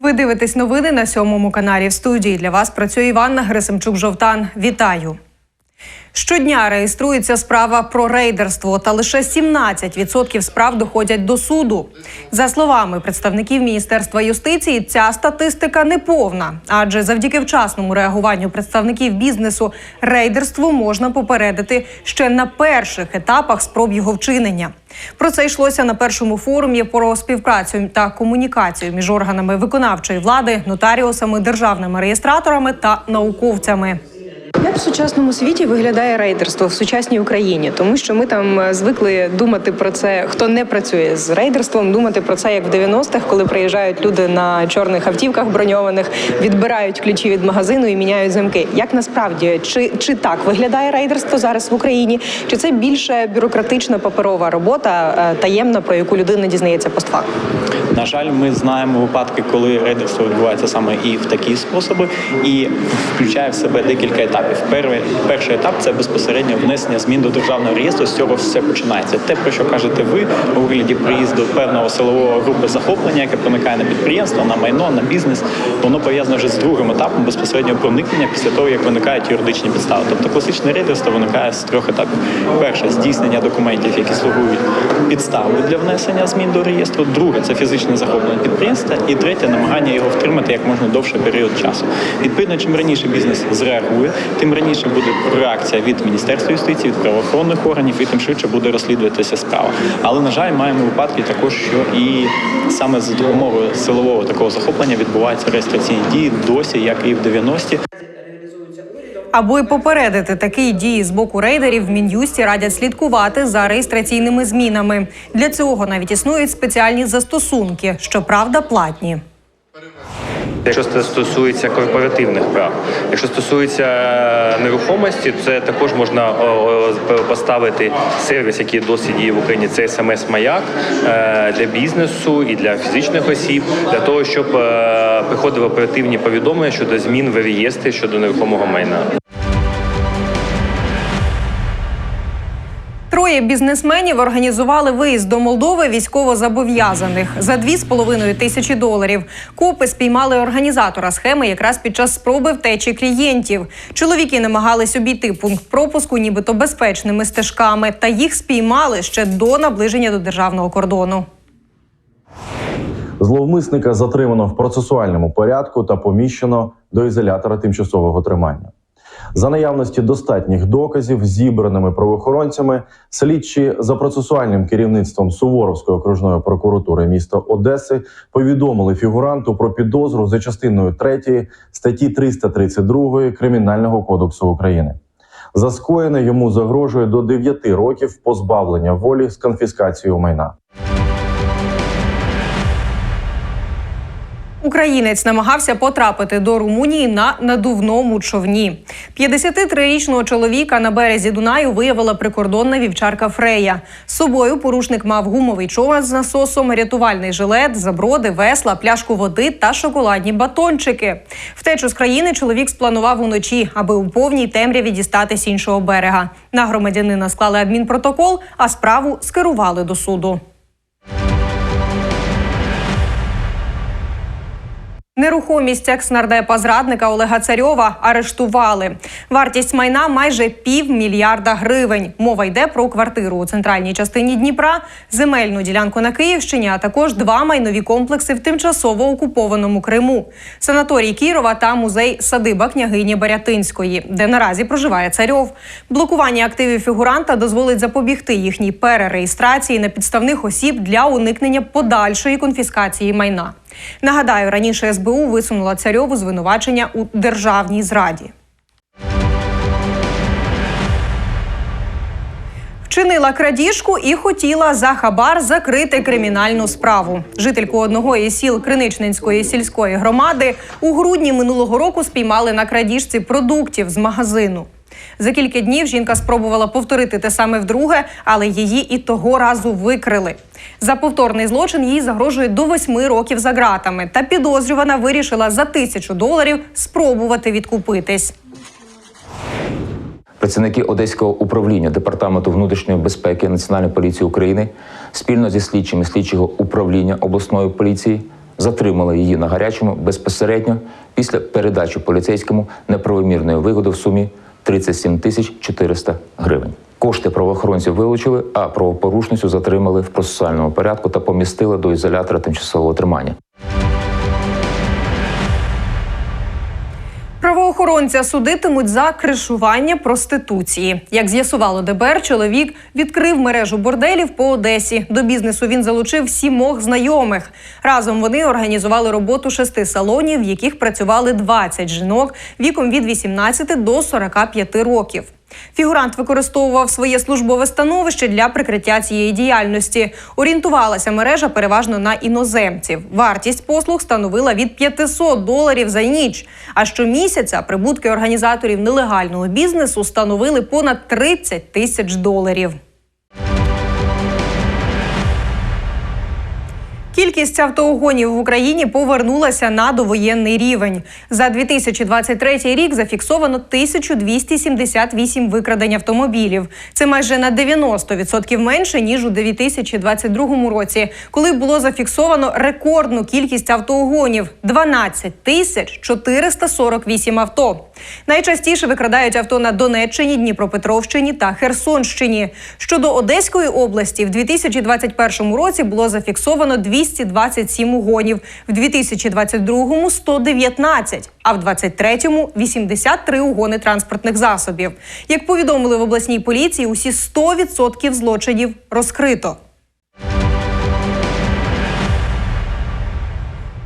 Ви дивитесь новини на сьомому каналі в студії. Для вас працює Іванна Грисимчук Жовтан. Вітаю. Щодня реєструється справа про рейдерство, та лише 17% справ доходять до суду. За словами представників Міністерства юстиції, ця статистика неповна, адже завдяки вчасному реагуванню представників бізнесу рейдерство можна попередити ще на перших етапах спроб його вчинення. Про це йшлося на першому форумі про співпрацю та комунікацію між органами виконавчої влади, нотаріусами, державними реєстраторами та науковцями. В сучасному світі виглядає рейдерство в сучасній Україні? Тому що ми там е, звикли думати про це, хто не працює з рейдерством, думати про це як в 90-х, коли приїжджають люди на чорних автівках броньованих, відбирають ключі від магазину і міняють замки. Як насправді чи, чи так виглядає рейдерство зараз в Україні? Чи це більше бюрократична паперова робота, е, таємна, про яку людина дізнається постфактум? На жаль, ми знаємо випадки, коли рейдерство відбувається саме і в такі способи, і включає в себе декілька етапів. Перший, перший етап це безпосередньо внесення змін до державного реєстру. З цього все починається. Те, про що кажете ви у вигляді приїзду певного силового групи захоплення, яке проникає на підприємство, на майно, на бізнес, воно пов'язане вже з другим етапом безпосередньо проникнення після того, як виникають юридичні підстави. Тобто класичне рейдерство виникає з трьох етапів: перше здійснення документів, які слугують підставою для внесення змін до реєстру. Друге це фізичне захоплення підприємства, і третє намагання його втримати як можна довший період часу. Відповідно, чим раніше бізнес зреагує, тим раніше буде реакція від міністерства юстиції, від правоохоронних органів, і тим швидше буде розслідуватися справа. Але на жаль, маємо випадки також, що і саме за допомогою силового такого захоплення відбуваються реєстраційні дії досі, як і в 90-ті. Аби попередити такі дії з боку рейдерів, в мін'юсті радять слідкувати за реєстраційними змінами. Для цього навіть існують спеціальні застосунки, щоправда, платні. Якщо це стосується корпоративних прав, якщо стосується е, нерухомості, це також можна поставити сервіс, який досі діє в Україні. Це смс-маяк е, для бізнесу і для фізичних осіб, для того, щоб е, приходили оперативні повідомлення щодо змін в реєстрі щодо нерухомого майна. Троє бізнесменів організували виїзд до Молдови військовозобов'язаних за 2,5 тисячі доларів. Копи спіймали організатора схеми якраз під час спроби втечі клієнтів. Чоловіки намагались обійти пункт пропуску, нібито безпечними стежками, та їх спіймали ще до наближення до державного кордону. Зловмисника затримано в процесуальному порядку та поміщено до ізолятора тимчасового тримання. За наявності достатніх доказів, зібраними правоохоронцями, слідчі за процесуальним керівництвом Суворовської окружної прокуратури міста Одеси повідомили фігуранту про підозру за частиною 3 статті 332 Кримінального кодексу України. За скоєне йому загрожує до 9 років позбавлення волі з конфіскацією майна. Українець намагався потрапити до Румунії на надувному човні. 53-річного чоловіка на березі Дунаю виявила прикордонна вівчарка Фрея. З собою порушник мав гумовий човен з насосом, рятувальний жилет, заброди, весла, пляшку води та шоколадні батончики. Втечу з країни чоловік спланував уночі, аби у повній темряві дістатись іншого берега. На громадянина склали адмінпротокол, а справу скерували до суду. Нерухомість екс-нардепа зрадника Олега Царьова арештували. Вартість майна майже півмільярда гривень. Мова йде про квартиру у центральній частині Дніпра, земельну ділянку на Київщині, а також два майнові комплекси в тимчасово окупованому Криму, санаторій Кірова та музей садиба княгині Барятинської, де наразі проживає царьов. Блокування активів фігуранта дозволить запобігти їхній перереєстрації на підставних осіб для уникнення подальшої конфіскації майна. Нагадаю, раніше СБУ висунула царьову звинувачення у державній зраді. Вчинила крадіжку і хотіла за хабар закрити кримінальну справу. Жительку одного із сіл Криничненської сільської громади у грудні минулого року спіймали на крадіжці продуктів з магазину. За кілька днів жінка спробувала повторити те саме вдруге, але її і того разу викрили. За повторний злочин їй загрожує до восьми років за ґратами. Та підозрювана вирішила за тисячу доларів спробувати відкупитись. Працівники Одеського управління департаменту внутрішньої безпеки Національної поліції України спільно зі слідчими слідчого управління обласної поліції затримали її на гарячому безпосередньо після передачі поліцейському неправомірної вигоди в сумі 37 тисяч 400 гривень. Кошти правоохоронців вилучили, а правопорушницю затримали в процесуальному порядку та помістили до ізолятора тимчасового тримання. Правоохоронця судитимуть за кришування проституції. Як з'ясувало ДБР, чоловік відкрив мережу борделів по Одесі. До бізнесу він залучив сімох знайомих. Разом вони організували роботу шести салонів, в яких працювали 20 жінок віком від 18 до 45 років. Фігурант використовував своє службове становище для прикриття цієї діяльності. Орієнтувалася мережа переважно на іноземців. Вартість послуг становила від 500 доларів за ніч. А щомісяця прибутки організаторів нелегального бізнесу становили понад 30 тисяч доларів. Кількість автоугонів в Україні повернулася на довоєнний рівень. За 2023 рік зафіксовано 1278 викрадень автомобілів. Це майже на 90% менше ніж у 2022 році, коли було зафіксовано рекордну кількість автоугонів 12 тисяч 448 авто. Найчастіше викрадають авто на Донеччині, Дніпропетровщині та Херсонщині. Щодо Одеської області, в 2021 році було зафіксовано 227 угонів, в 2022 – 119, а в 2023 – 83 угони транспортних засобів. Як повідомили в обласній поліції, усі 100% злочинів розкрито.